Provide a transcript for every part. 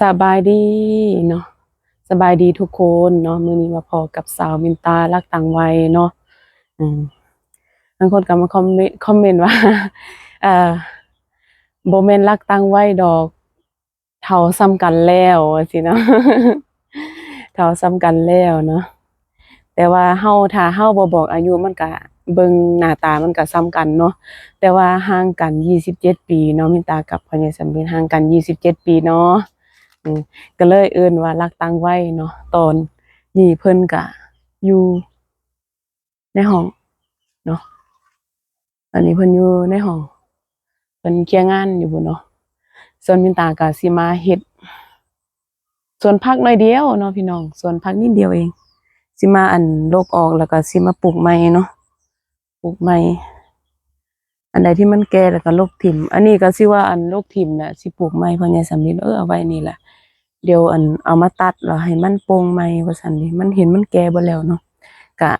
สบายดีเนาะสบายดีทุกคนเนาะมื้อนี้มาพอกับสาวมินตารักต่างวัยเนาะอืมบางคนก็มาคอมเมนต์คอมเมนต์ว่าเอ่อโบ่แม่นรักต่างวัยดอก เท่าซ้ำกันแล้วสิเนาะเท่าซ้ำกันแล้วเนาะแต่ว่าเฮาถ้าเฮาบ่บอกอายุมันก็เบิ่งหน้าตามันก็ซ้ำกันเนาะแต่ว่าห่างกัน 27 ปีเนาะมินตากับพญสำเร็จห่างกัน 27 ปีเนาะ ก็เลยเอิ้นว่ารักต่างวัยเนาะตอนนี้เพิ่นก็อยู่ในห้องเนาะตอนนี้เพิ่นอยู่ในห้องเพิ่นเคลียร์งานอยู่พุ่นเนาะส่วนมินตาก็สิมาเฮ็ดส่วนพักหน่อยเดียวเนาะพี่น้อง ส่วนพักนิดเดียวเองสิมาอันโลกออกแล้วก็สิมาปลูกใหม่เนาะปลูกใหม่อันใดที่มันแก่แล้วก็ลกถิ่ม อันนี้ก็สิว่าอันลกถิ่มน่ะสิปลูกใหม่เพราะยายสำลีเออเอาไว้นี่แหละ เดี๋ยวอันเอามาตัดแล้วให้มันโปร่งใหม่ว่าซั่นดิมันเห็นมันแก่บ่แล้วเนาะก็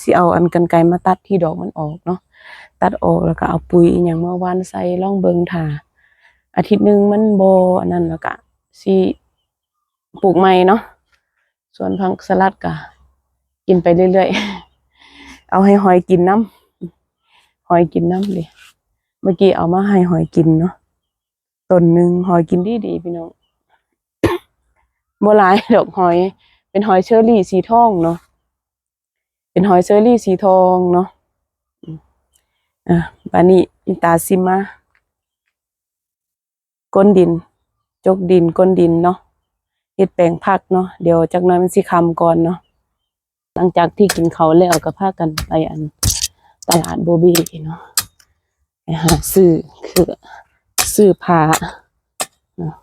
สิเอาอันกรรไกรมาตัดที่ดอกมันออกเนาะตัดออกแล้วก็เอาปุ๋ยอีหยังมาหว่านใส่ร่องเบิงท่าอาทิตย์หนึ่งมันโบอันนั้นแล้วก็สิปลูกใหม่เนาะส่วนผักสลัดก็กินไปเรื่อยๆ เอาให้หอยกินน้ำหอยกินน้ำดิเมื่อกี้เอามาให้หอยกินเนาะต้นหนึ่งหอยกินดีดีพี่น้อง บ่หลายดอกหอย เป็นหอยเชอรี่สีทองเนาะเป็นหอยเชอรี่สีทองเนาะอะบานี้อินตาซิมาก้นดิน จกดินก้นดินเนาะเฮ็ดแปลงผักเนาะเดี๋ยวจักน่อยมันสิคำก่อนเนาะหลังจากที่กินเขาแล้วก็พากันไปอันตลาดโบบี้เนาะไปหาซื้อคือซื้อผ้าเนาะ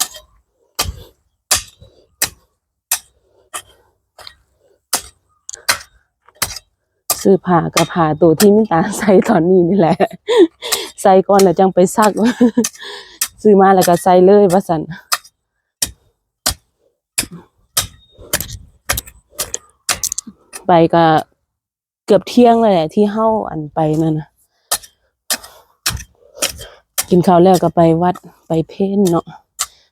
ซื้อผ้ากับผ้าตัวที่มิตาใส่ตอนนี้นี่แหละ ใส่ก่อนแล้วจังไปซัก ซื้อมาแล้วก็ใส่เลยว่าสันไปก็เกือบเที่ยงเลยแหละที่เฮ้าอันไปนั่นนะกินข้าวแล้วก็ไปวัดไปเพ่นเนาะ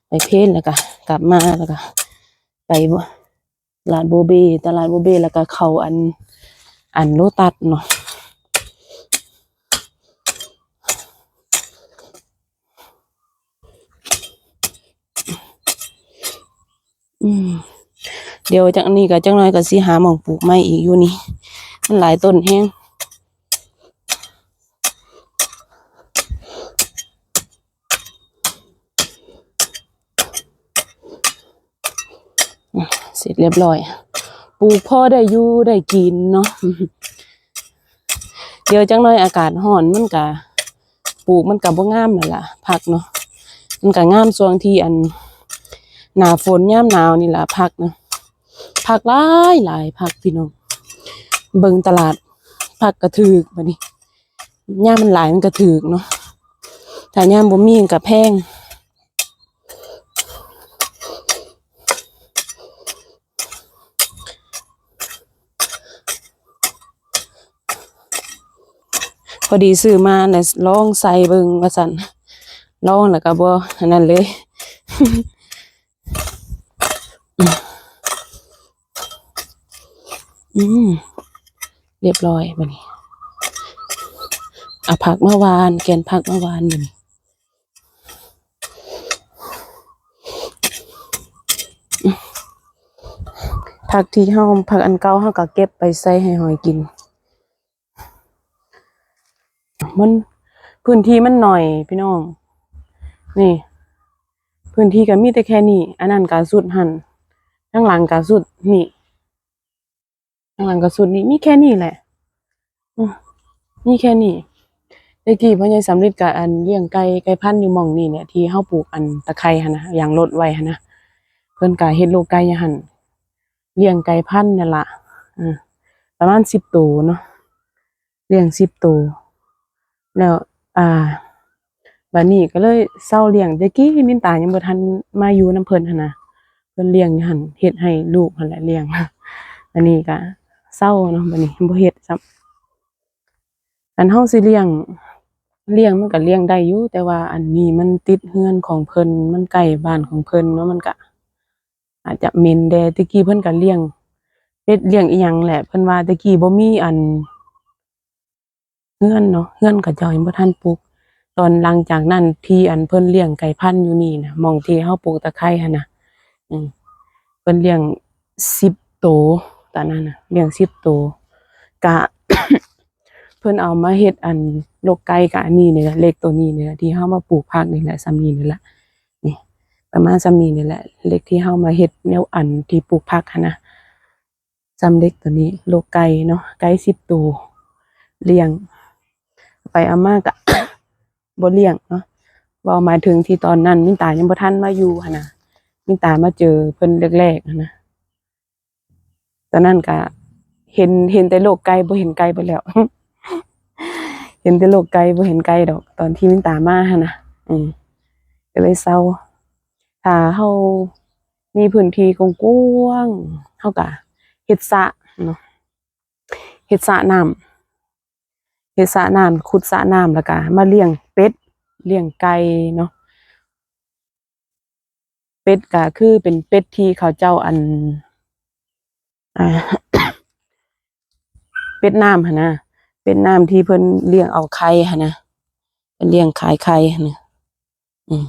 ไปเพ่นแล้วก็กลับมาแล้วก็ไปบ่ตลาดโบเบตลาดโบเบแล้วก็เขาอัน อันโลตัสเนาะเดี๋ยวจากนี้ก็จังน้อยก็สิหาหม่องปลูกไม้อีกอยู่นี่ มันหลายต้นแฮงเสร็จเรียบร้อย ปลูกพ่อได้อยู่ได้กินเนาะเดี๋ยวจังน้อยอากาศร้อนมันก็ปลูกมันก็บ่งามนั่นล่ะผักเนาะมันก็งามช่วงที่อัน หนาฝนยามหนาวนี่ล่ะผักเนาะผักหลายหลายผักพี่น้องเบิ่งตลาดผักกระถึกบัดนี้ยามมันหลายมันกระถึกเนาะถ้าย่ามบ่มีมันก็แพง พอดีซื้อมาแล้วลองใส่เบิงว่าซั่นลองแล้วก็บ่อันนั้นเลยอืมเรียบร้อยบัดนี้อาผักเมาวานแกนผักเมาวานบัดนี้ผักที่เฮาผักอันเก่าเฮาก็เก็บไปใส่ให้หอยกิน มันพื้นที่มันหน่อยพี่น้อง นี่ พื้นที่ก็มีแต่แค่นี้ อันนั้นก็สุดหันข้างหลังก็สุดนี่ข้างหลังก็สุดนี่มีแค่นี้แหละมีแค่นี้ตะกี้พ่อใหญ่สำริดกับอันเลี้ยงไก่ไก่พันธุ์อยู่หม่องนี่เนี่ยที่เฮาปลูกอันตะไคร้หั่นนะอย่างรดไว้หั่นนะเพิ่นก็เฮ็ดโลกไก่หั่นเลี้ยงไก่พันธุ์นั่นล่ะอืมประมาณ10ตัวเนาะเลี้ยง10ตัว แล้วอ่าบัดนี้ก็เลยเซาเลี้ยงตะกี้มินตายังบ่ทันมาอยู่นํเพิ่นหั่นนะเพิ่นเลี้ยงอยู่หั่นเฮ็ดให้ลูกหั่นแหละเลี้ยงอันนี้ก็เศร้าเนาะบัดนี้บ่เฮ็ดซ้ำอันเฮาสิเลี้ยงเลี้ยงมันก็เลี้ยงได้อยู่แต่ว่าอันนี้มันติดเฮือนของเพิ่นมันใกล้บ้านของเพิ่นเนาะมันก็อาจจะเหม็นแดตะกี้เพิ่นก็เลี้ยงเป็ดเลี้ยงอีหยังแหละเพิ่นว่าตะกี้บ่มีอัน เฮือนเนาะเฮือนก็เจ้ายังบ่ทันปลูกตอนหลังจากนั้นที่อันเพิ่นเลี้ยงไก่พันธุ์อยู่นี่นะมองที่เฮาปลูกตะไคร้หั่นน่ะอืมเพิ่นเลี้ยง10โตวตอนนั้นน่ะเลี้ยง10โตวกะ เพิ่นเอามาเฮ็ดอันโลกไก่กะอันนี้นี่แหละเล็กตัวนี้นี่แหละที่เฮามาปลูกผักนี่แหละซ้ำนี้นี่แหละนี่ประมาณซ้ำนี้นี่แหละ เล็กที่เฮามาเฮ็ดแนวอันที่ปลูกผักหันนะซ้ำเล็กตัวนี้โลกไก่เนาะไก่10ตัวเลี้ยง ไปเอามากะบ่เลี้ยงเนาะบ่หมายถึงที่ตอนนั้นมินตายังบ่ทันมาอยู่หั่นน่ะมินตามาเจอเพิ่นแรกๆหั่นนะตอนนั้นก็เห็นเห็นแต่โลกไก่บ่เห็นไก่ไปแล้ว เห็นแต่โลกไก่บ่เห็นไก่ดอก ตอนที่มินตามาหั่นน่ะอืมก็เลยเศร้าถ้าเฮามีพื้นที่กว้างๆเฮาก็เฮ็ดสระเนาะเฮ็ดสระน้ำ เฮ็ดสระน้ำขุดสระน้ำแล้วก็มาเลี้ยงเป็ดเลี้ยงไก่เนาะเป็ดก็คือเป็นเป็ดที่เขาเจ้าอันเป็ดน้ำหั่นะเป็ดน้ำที่เพิ่นเลี้ยงเอาไข่หั่นะเพิ่นเลี้ยงขายไข่เนะอืม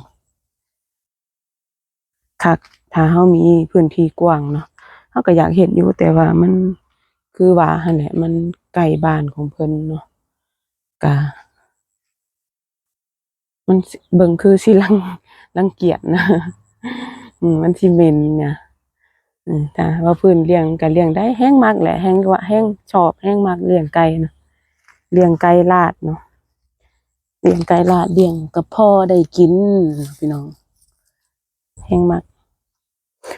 คักถ้าเฮามีพื้นที่กว้างเนาะเฮาก็อยากเฮ็ดอยู่แต่ว่ามันคือว่าหั่นแหละมันใกล้บ้านของเพิ่นเนาะ กะมันเบิ่งคือสิรังรังเกียจนะอืมมันสิเมนเนี่ยอืมแต่ว่าพื้นเลี้ยงก็เลี้ยงได้แห้งมากแหละแห้งว่าแห้งชอบแห้งมากเลี้ยงไก่นะเลี้ยงไก่ลาดเนาะเลี้ยงไก่ลาดเลี้ยงกับพ่อได้กินพี่น้องแห้งมาก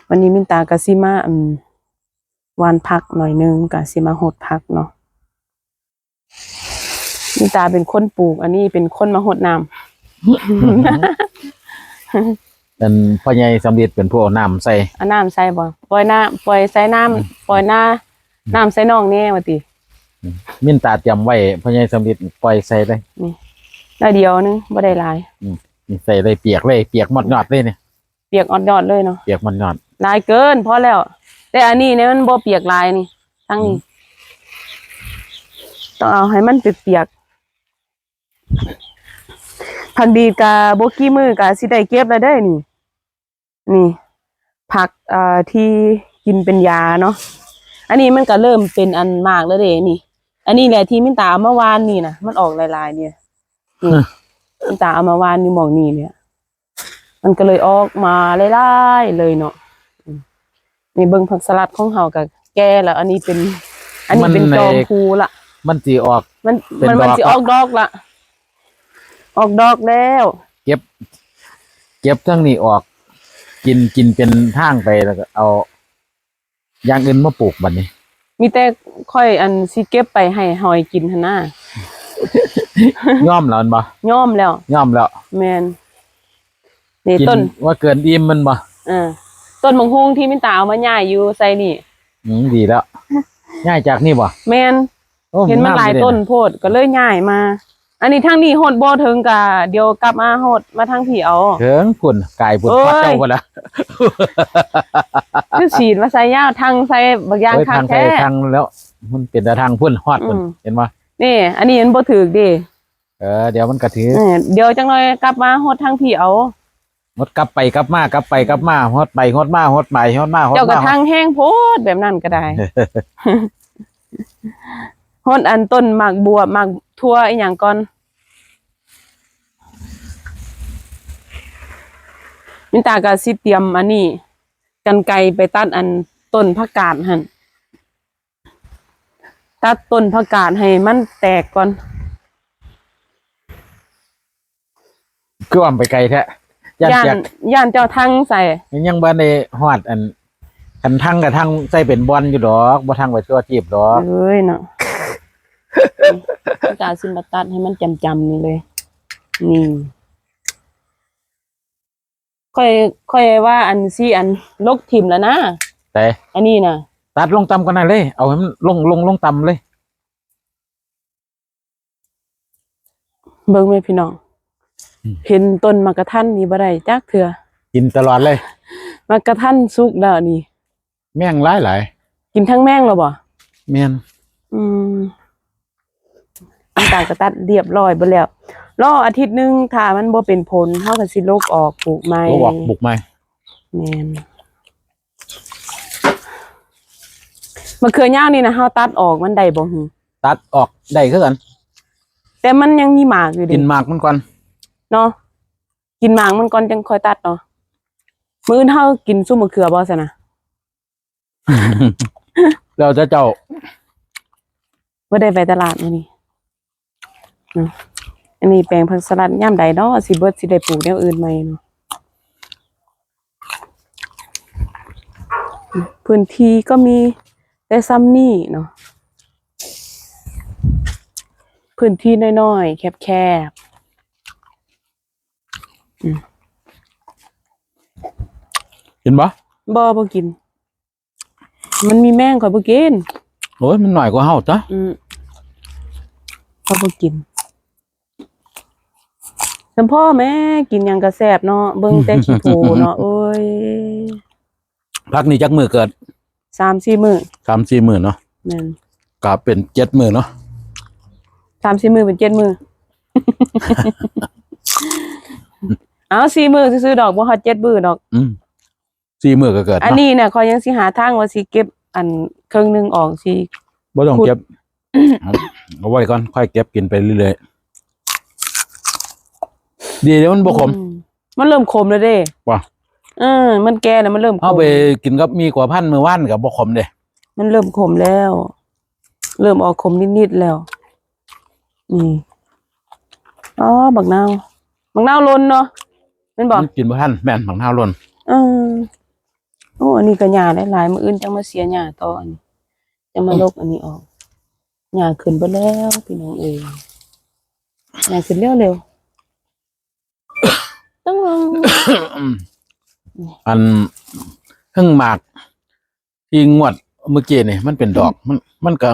วันนี้มินตากะสิมาอืมวานผักหน่อยนึงกะสิมาหดผักเนาะ มิตาเป็นคนปลูก อันนี้เป็นคนมาหดน้ำเป็นพ่อใหญ่สำเร็จเป็นผู้เอาน้ำใส่เอาน้ำใส่บ่ปล่อยน้ำปล่อยใส่น้ำปล่อยหน้าน้ำใส่น่องแน่ว่าติมินตาเตรียมไว้พ่อใหญ่สำเร็จปล่อยใส่เลยได้เดียวนึงบ่ได้หลายนี่ใส่เลยเปียกเลย เปียกหมดยอดเลยเนี่ยเปียกออดยอดเลยเนาะเปียกหมดยอดหลายเกินพอแล้ว แต่อันนี้เนี่ยมันบ่เปียกหลายนี่ทั้งนี้ต้องเอาให้มันเปียกๆ ผักดีดกะบ่กี่มือกะสิได้เก็บแล้วได้นี่ นี่ ผักเอ่อที่กินเป็นยาเนาะอันนี้มันก็เริ่มเป็นอันมากแล้วเด้นี่ อันนี้แหละที่มินตาเอามาวานนี่นะมันออกลายๆ เนี่ยนี่มินตาเอามาวานนี่หมองนี่เนี่ย มันก็เลยออกมาลายๆเลยเนาะอืมนี่เบิ่งผักสลัดของเฮากับแก่แล้ว อันนี้เป็น อันนี้เป็นจอมพูละมันจีออก มันเป็นมันมันดอกสิออกดอกละ ออกดอกแล้ว เก็บ เก็บทั้งนี้ออก กินกินเป็นทางไปแล้วก็เอาอย่างอื่นมาปลูกบัดนี้ มีแต่ค่อยอันสิเก็บไปให้หอยกินหั่นน่ะย่อมแล้วมันบ่ย่อมแล้ว ย่อมแล้วแม่นนี่กินต้นว่าเกินอิ่มมันบ่เออต้นมังฮุงที่มินตาเอามาย่ายอยู่ใส่นี่อืมดีแล้ว ง่ายจากนี่บ่แม่นโอ้เห็นมันงหลายดีต้นโพดก็เลยย่ายมา อันนี้ทางนี้โหดบ่ถึงกะเดี๋ยวกลับมาโหดมาทางพี่เอา เถิงพุ่นกายพุ่นเอ้ยฟัดเจ้าพุ่นละคือฉีดมาใส่ยาวทางใส่บักยางเอ้ยคักทางไปแท้ ทางแล้ว มันเป็นแต่ทางพุ่นฮอดพุ่นอืม เห็นบ่นี่ อันนี้มันบ่ถึกดิเออเดี๋ยวมันกระถือเออเดี๋ยวจังหน่อยกลับมาโหดทางพี่เอาฮดกลับไปกลับมากลับไปกลับมาฮดไปฮดมาฮดไปฮดมาฮดเจ้าก็มา ทางแห้งโพดแบบนั้นก็ได้ โหดอันต้นหมากบัวหมากทั่วอีหยังก่อนมินตาก็สิเตรียมอันนี้ กันไกรไปตัดอันต้นผักกาดหั่นตัดต้นผักกาดให้มันแตกก่อน คือว่าไปไกลแท้ย่านย่านเจียกย่านเจ้าทั้งใส่ ยังบ่ได้ฮอดอันคันทั้งกับทั้งใส่เป็นบอลอยู่ดอกบ่ทั้งไว้ตัวจีบดอก เอ้ยเนาะ มินตาสิมาตัดให้มันจำๆนี่เลย นี่ ค่อย ค่อยว่าอันซี่อันลกถิ่มแล้วนะแต่อันนี้น่ะตัดลงต่ำกันนั่นเลย เอาให้มันลงลงลงต่ำเลย เบิ่งไหมพี่น้องอืมเห็นต้นมะกะทันนี่บ่ได้จักเถื่อกินตลอดเลยมากระทันสุกแล้วนี่ แม่งหลายหลายกินทั้งแม่งแล้วบ่แม่นอืมอัน ต่างก็ตัดเรียบร้อยเบิดแล้วรออาทิตย์หนึงถ้ามันบ่เป็นผลเฮาก็สิลกออกปลูกใหม่ก็บอกบุกไหมแม่นมะเขือยาวนี่นะเฮาตัดออกมันได้บ่หือตัดออกได้คือกันแต่มันยังมีหมากอยู่ดิกินหมากมันก่อนเนาะกินหมากมันก่อนจังค่อยตัดเนาะมื้ออื่นเฮากินซุปมะเขือบ่ซะนะเราจะเจ้าบ่ได้ไปตลาดมื้อนี้เนาะ อันนี้แปลงผักสลัดยามใดเนาะสิเบิดสิได้ปลูกแนวอื่นใหม่เนาะพื้นที่ก็มีแต่ซ้ำนี่เนาะพื้นที่น้อยๆ แคบกินปะๆบ่บ่กิน มันมีแมงข่อยบ่กินโอ้ยมันหน่อยกว่าเฮาจ้ะอืมเขาบ่กิน สมพ่อแม่กินหยังกระแซบเนาะเบิ่งแต่ขี้โผเนาะเอ้ยพักนี้จักมือเกิดสามสี่มื้อสามสี่หมื่นเนาะแม่นกาเป็นเจ็ดหมื่นเนาะสามสี่มื้อเป็นเจ็ดมื้อ เอาสี่มื้อซื้อๆดอกบ่ฮอดเจ็ดมื้อดอก อืมสี่หมื่นก็เกิดอันเนาะนี้เนี่ยขอยยังสิหาทางว่าสิเก็บอันครึ่งหนึงออกสิ บ่ต้องขุดเก็บเอาเอาไว้ก่อนค่อยเก็บกินไปเรื่อยๆ ดีเดี๋ยวมันบ่ขมอืมันเริ่มขมแล้วเด้ว่ะเออมันแก่แล้วมันเริ่มขมเอาไปกินกับมีกว่าพันมือว่านกับบ่ขมเด้มันเริ่มขมแล้ว เริ่มออกขมนิดๆแล้วนี่อ๋อบักนาวบักนาวลนเนาะแมันบอก มันกินบ่ทันแม่นผังเท้าล้นเออโอ้อันนี้ก็หญ้าหลายๆมื้ออื่นจังมาเสียหญ้าต่ออันนี้จะมาลกอันนี้ออกหญ้าขึ้นไปแล้วพี่น้องเอ้ยหญ้าขึ้นเร็วเร็วๆต้ องลองอันเพิ่งหมากที่งวดเมื่อกี้นี่มันเป็นดอก มัน มันก็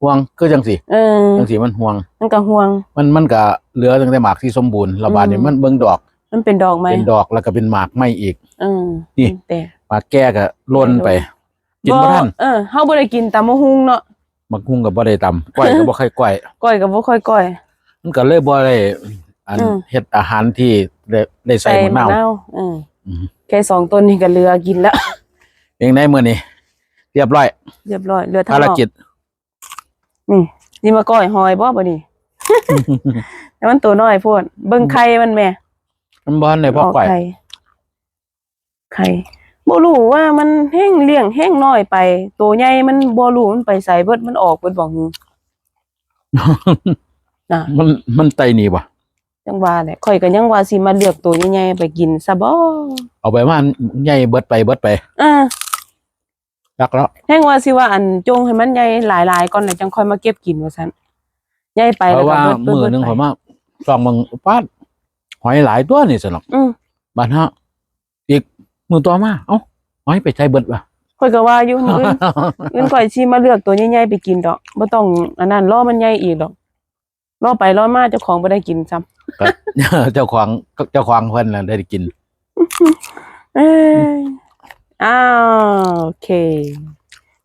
ห่วงคือจังสิเออจังสิมันห่วง มันก็ห่วง มันมันก็เหลือตั้งแต่หมากที่สมบูรณ์ระบาดนี่อืมมันเบิ่งดอก มันเป็นดอกไหมเป็นดอกแล้วก็เป็นหมากไม่อีกเออนี่แต่หมากแก่ก็ล่นไปกินบ่ทันเออเฮาบ่ได้กินตำมะฮุงเนาะมักหุ้งก็บ่ได้ตำก้อยก็บ่ค่อยก้อยก้อยก็บ่ค่อยก้อยมันก็เลยบ่ได้ อันอืมเฮ็ดอาหารที่ได้ได้ใส่มะนาววเอออมแค่สองต้นนี่ก็เหลือกินแล้วเองได้มื้อนี้เรียบร้อยเรียบร้อยเหลือทั้งภารนอกกิจนี่นี่มาก้อยหอยบ่บ่นี่ แต่มันตัวน้อยโพดเบิ่งไข่มันแหม่มันบ่ทันได้พอออกก้อยไข่ไข่บ่รู้ว่ามันแห้งเลี้ยงแห้งน้อยไป ตัวใหญ่มันบ่รู้มันไปใส่เบิดมันออกเบิดบ่หือน่ะมันมันไตหนีบ่ จังว่าแหละข่อยก็ยังว่าสิมาเลือกตัวใหญ่ๆไปกินซะบ่เอาไปว่าใหญ่เบิดไปเบิดไปอ่ารักแล้วแห้งว่าสิว่าอันจงให้มันใหญ่หลายๆก่อนแล้วจังค่อยมาเก็บกินว่าซั่นใหญ่ไปเพแล้วราะก็ว่าเบิดเบิดมือหนึงเบิดผมไปว่าสองมึงป้าดหอยหลายตัวนี่สนอกอืมบ้านฮะอีกมือต่อมาเอ้าหอยไปใช้เบิดว่ะข่อยก็ว่าอยู่มื้ออื่นอื่นข่อยสิมาเลือกตัวใหญ่ๆไปกินดอกบ่ต้องอันนั้นรอมันใหญ่อีกดอก รอไปรอมาเจ้าของบ่ได้กินซ้ำก็ เจ้าของเจ้าของเพิ่นน่ะได้กินเอ้ยอ้าวโอเค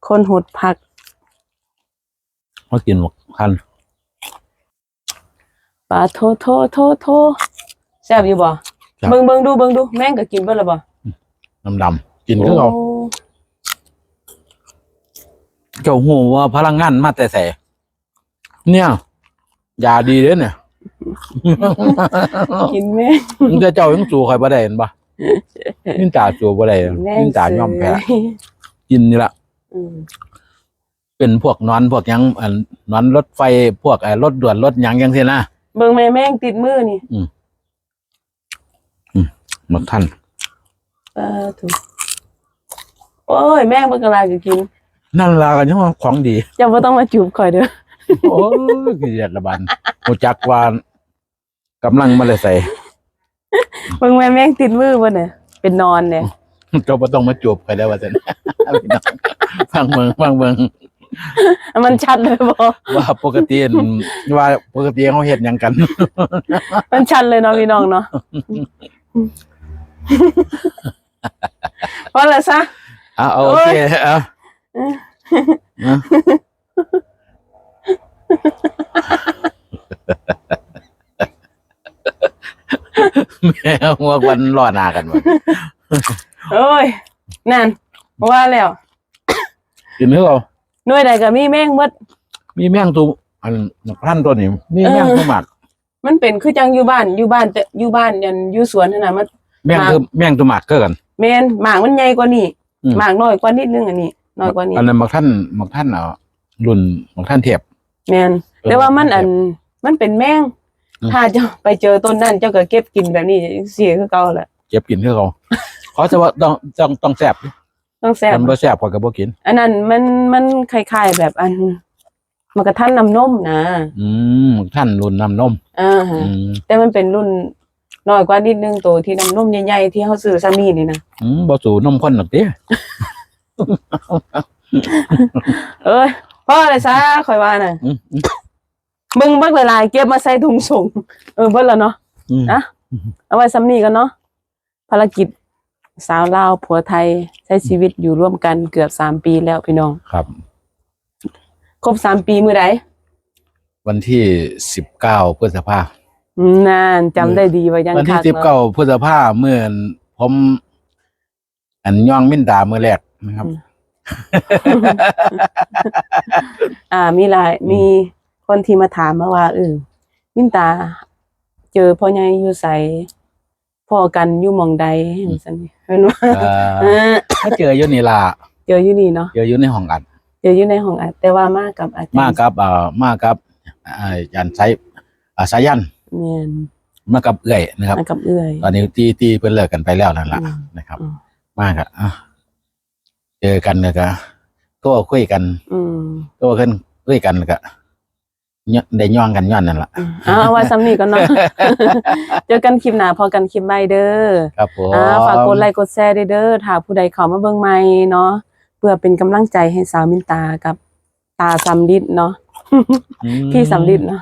คนหุดผักมากินหมกคันปลาโทโทโทโทแซ่บอยู่บ่เบิ่งเบิ่งดูเบิ่งดูแม่งก็กินเบิดแล้วบ่ดำดำๆกินคือเขาโเจ้าหูว่าพลังงานมาแต่แสเนี่ย ยาดีเด้อเนี่ยกินแม่งมึงจะเจ้ายังสู่คอยบ่ได้เห็นปะนินจ่าสู่บ่ได้แม่งนินจ่ายอมแพ้เสยกินนี่ละอืมเป็นพวกนอนพวกหยังอันนอนรถไฟพวกไอ้รถด่วนรถหยังยังซี่นะเบิ่งแม่แม่งติดมือนี่หมดท่านปลาถูกโอ้ยแม่งเบิ่งกะลาก็กินนั่นล่ะกันยังว่าของดีเจ้าบ่ต้องมาจูบข่อยเด้อ โอ้ยเกลียดละบันหูจักว่ากำลังมาเลยใส่เบิ่งแม่แม่งติดมือบ่เนี่ยเป็นนอนเนี่ยเจ้าบ่ต้องมาจูบใครแล้วว่าซั่นพี่น้องฟังเมืองฟังเมืองมันชัดเลยบ่ว่าปกติอั่นว่าปกติเขาเฮ็ดหยังกัน มันชัดเลยเนาะพี่น้องเนาะเพราะอะไรซะเอาเอาโอโอ้เคยเอาเออเอา แม่หัววันรอหน้ากันหมดโอ้ย นั่นว่าแล้วกินเถอะเอาหน่วยใดก็มีแม่งหมดมีแมงตัวอันพันตัวนี้มีแมงเออตัวหมัก มันเป็นคือจังอยู่บ้านอยู่บ้านแต่อยู่บ้านยันอยู่สวนนั่นน่ะมัน แมงตัวแมงตัวหมักก็กันแม่นหมากมันใหญ่กว่านี้อืมหมากน้อยกว่านิดนึงอันนี้น้อยกว่านี้อันนั้นหมักท่านหมักท่านเอารุ่นหมักท่านเทียบ แม่นเออแต่ว่ามันอันมันเป็นแมงอืม ถ้าเจ้าไปเจอต้นนั่นเจ้าก็เก็บกินแบบนี้เสียคือเก่าแหละเก็บกินเพื่อเขาเขาจะว่าต้องต้องต้องแซ่บต้องแซ่บ มันบ่แซ่บกว่ากับบ่กิน อันนั้นมันมันคล้ายๆแบบอันมันกระทันน้ำนมนะอืมหมักท่านรุ่นน้ำนม อ่าฮะอืมแต่มันเป็นรุ่นน้อยกว่านิดนึงตัวที่น้ำนมใหญ่ๆที่เขาซื้อซามีนี่นะอืมบ่สู่นมข้นหรอกเด้ เอ้ยเพราะอะไรซะคอยว่าน่ะอืมอืมมึงบักหลายๆเก็บมาใส่ถุงส่งเออเบิ่แล้วเนาะ อืม นะ เอาไว้ซ้ำนี้กันเนาะภารกิจสาวลาวผัวไทยใช้ชีวิตอยู่ร่วมกันเกือบสามปีแล้วพี่น้อง ครับ ครบสามปีมื้อใดวันที่สิบเก้าพฤษภาอืมนานจำได้ดีว่ายังวันที่คักสิบเนาะเก้าพฤษภาเมื่อผม อันย่องมินดามือแรกนะครับอ่า มีหลายอืมมีคนที่มาถามมาว่าเออมินตา เจอพ่อใหญ่อยู่ใสพ่อกันอยู่หมองใดเห็นสันเห็นว่าเอ่อเออถ้าเจออยู่นี่ล่ะเจออยู่นี่เนาะเจออยู่ในห้องอัดเจออยู่ในห้องอัดแต่ว่ามากับอาจารย์มากับเอ่อมากับอ่าอาจารย์ไซอ่าสายันแม่นมากับเอื้อยนะครับมากับเอื้อย ตอนนี้ที่ที่เพิ่นเลิกกันไปแล้วนั่นแหละอืมนะครับอืมมากอะ เจอกันแล้วก็โตัวคุยกันอืมโตัวขึ้นคุยกันแล้วก็ยได้ย่องกันย้อนนั่นแหละอืมเอาเอาไว้ซ้ำนี่ก่อนเนาะเจอกันคลิปหน้าพอกันคลิปใหม่เด้อครับผมอ่าฝากกดไลค์กดแชร์ด้วยเด้อถ้าผู้ใดเข้ามาเบิ่งใหม่เนาะเพื่อเป็นกำลังใจให้สาวมินตากับตาสำลิดเนาะอืม พี่สำลิดเนาะ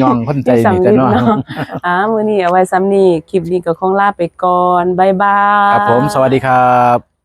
ย่องคนใจพี่นี่สำจะลิดเนาะเนาะอ่ามื้อนี้เอาไว้ซ้ำนี่คลิปนี้ก็คงลาไปก่อนบ๊ายบาย ครับผมสวัสดีครับ